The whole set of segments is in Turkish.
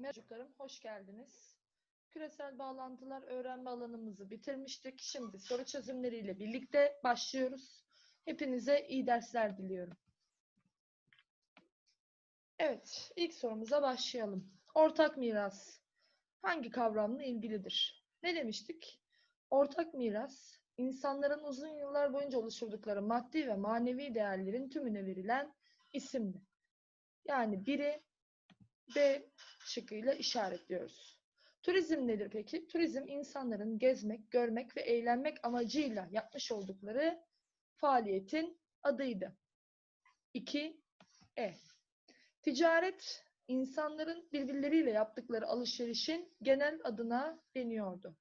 Merhaba hoş geldiniz. Küresel bağlantılar öğrenme alanımızı bitirmiştik. Şimdi soru çözümleriyle birlikte başlıyoruz. Hepinize iyi dersler diliyorum. Evet, ilk sorumuza başlayalım. Ortak miras hangi kavramla ilgilidir? Ne demiştik? Ortak miras, insanların uzun yıllar boyunca oluşturdukları maddi ve manevi değerlerin tümüne verilen isimdi. Yani biri B şıkkıyla işaretliyoruz. Turizm nedir peki? Turizm insanların gezmek, görmek ve eğlenmek amacıyla yapmış oldukları faaliyetin adıydı. 2. E. Ticaret insanların birbirleriyle yaptıkları alışverişin genel adına deniyordu.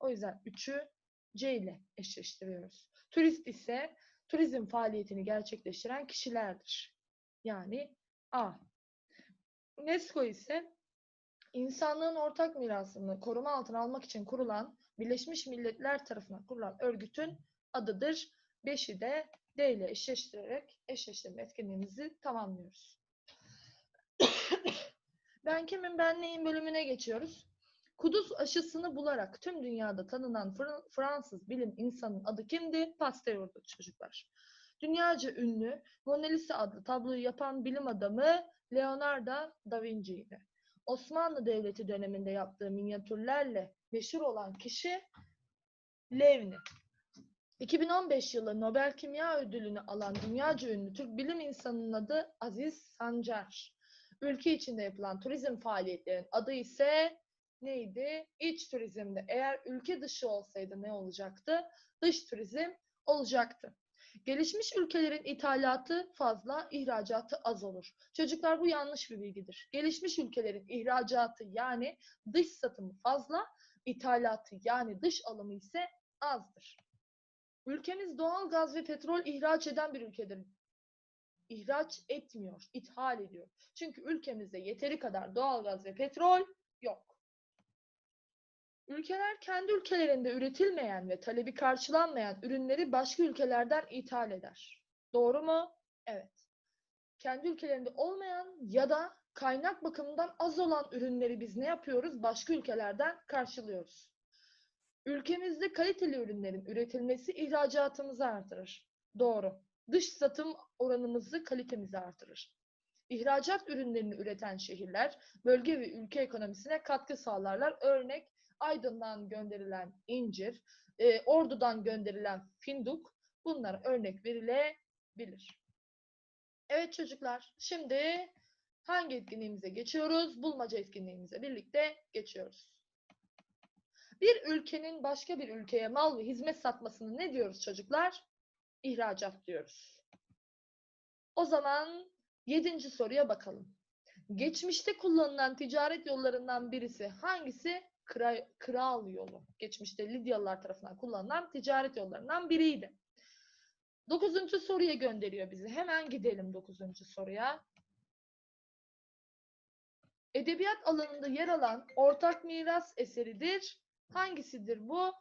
O yüzden 3'ü C ile eşleştiriyoruz. Turist ise turizm faaliyetini gerçekleştiren kişilerdir. Yani A. UNESCO ise insanlığın ortak mirasını koruma altına almak için kurulan Birleşmiş Milletler tarafından kurulan örgütün adıdır. Beşi de D ile eşleştirerek eşleştirme etkinliğimizi tamamlıyoruz. ben kimim ben neyim bölümüne geçiyoruz. Kudüs aşısını bularak tüm dünyada tanınan Fr- Fransız bilim insanının adı kimdi? Pasteur'du çocuklar. Dünyaca ünlü Mona Lisa adlı tabloyu yapan bilim adamı Leonardo da Vinci'ydi. Osmanlı Devleti döneminde yaptığı minyatürlerle meşhur olan kişi Levni. 2015 yılı Nobel Kimya Ödülünü alan dünyaca ünlü Türk bilim insanının adı Aziz Sancar. Ülke içinde yapılan turizm faaliyetlerinin adı ise neydi? İç turizmdi. Eğer ülke dışı olsaydı ne olacaktı? Dış turizm olacaktı. Gelişmiş ülkelerin ithalatı fazla, ihracatı az olur. Çocuklar bu yanlış bir bilgidir. Gelişmiş ülkelerin ihracatı yani dış satımı fazla, ithalatı yani dış alımı ise azdır. Ülkemiz doğal gaz ve petrol ihraç eden bir ülkedir. İhraç etmiyor, ithal ediyor. Çünkü ülkemizde yeteri kadar doğal gaz ve petrol yok. Ülkeler kendi ülkelerinde üretilmeyen ve talebi karşılanmayan ürünleri başka ülkelerden ithal eder. Doğru mu? Evet. Kendi ülkelerinde olmayan ya da kaynak bakımından az olan ürünleri biz ne yapıyoruz? Başka ülkelerden karşılıyoruz. Ülkemizde kaliteli ürünlerin üretilmesi ihracatımızı artırır. Doğru. Dış satım oranımızı, kalitemizi artırır. İhracat ürünlerini üreten şehirler bölge ve ülke ekonomisine katkı sağlarlar. Örnek Aydın'dan gönderilen incir, e, Ordu'dan gönderilen finduk bunlara örnek verilebilir. Evet çocuklar, şimdi hangi etkinliğimize geçiyoruz? Bulmaca etkinliğimize birlikte geçiyoruz. Bir ülkenin başka bir ülkeye mal ve hizmet satmasını ne diyoruz çocuklar? İhracat diyoruz. O zaman yedinci soruya bakalım. Geçmişte kullanılan ticaret yollarından birisi hangisi? Kra- Kral yolu. Geçmişte Lidyalılar tarafından kullanılan ticaret yollarından biriydi. Dokuzuncu soruya gönderiyor bizi. Hemen gidelim dokuzuncu soruya. Edebiyat alanında yer alan ortak miras eseridir. Hangisidir bu?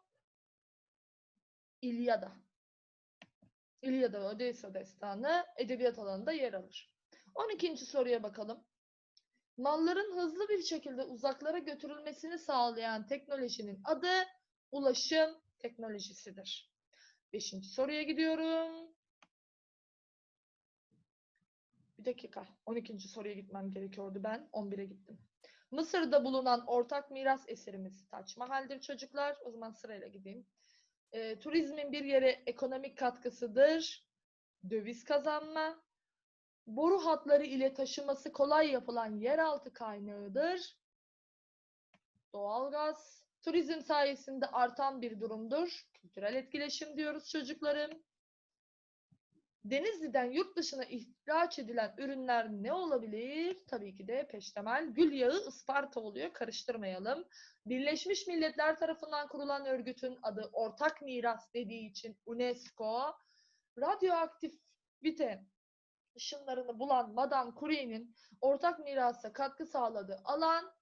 İlyada. İlyada ve Odessa destanı edebiyat alanında yer alır. 12. soruya bakalım. Malların hızlı bir şekilde uzaklara götürülmesini sağlayan teknolojinin adı ulaşım teknolojisidir. 5. soruya gidiyorum. Bir dakika. 12. soruya gitmem gerekiyordu ben. 11'e gittim. Mısır'da bulunan ortak miras eserimiz Taç Mahal'dir çocuklar. O zaman sırayla gideyim. E, turizmin bir yere ekonomik katkısıdır. Döviz kazanma. Boru hatları ile taşıması kolay yapılan yeraltı kaynağıdır. Doğalgaz. Turizm sayesinde artan bir durumdur. Kültürel etkileşim diyoruz çocuklarım. Denizli'den yurt dışına ihraç edilen ürünler ne olabilir? Tabii ki de peştemal. Gül yağı Isparta oluyor. Karıştırmayalım. Birleşmiş Milletler tarafından kurulan örgütün adı Ortak Miras dediği için UNESCO. Radyoaktivite ışınlarını bulan Madame Curie'nin ortak mirasa katkı sağladığı alan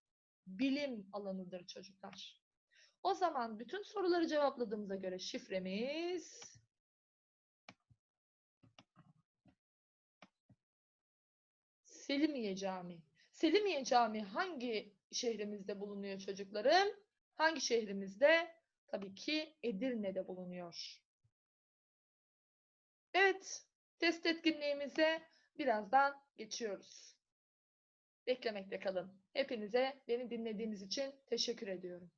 bilim alanıdır çocuklar. O zaman bütün soruları cevapladığımıza göre şifremiz Selimiye Camii. Selimiye Camii hangi şehrimizde bulunuyor çocuklarım? Hangi şehrimizde? Tabii ki Edirne'de bulunuyor. Evet, test etkinliğimize birazdan geçiyoruz. Beklemekte kalın. Hepinize beni dinlediğiniz için teşekkür ediyorum.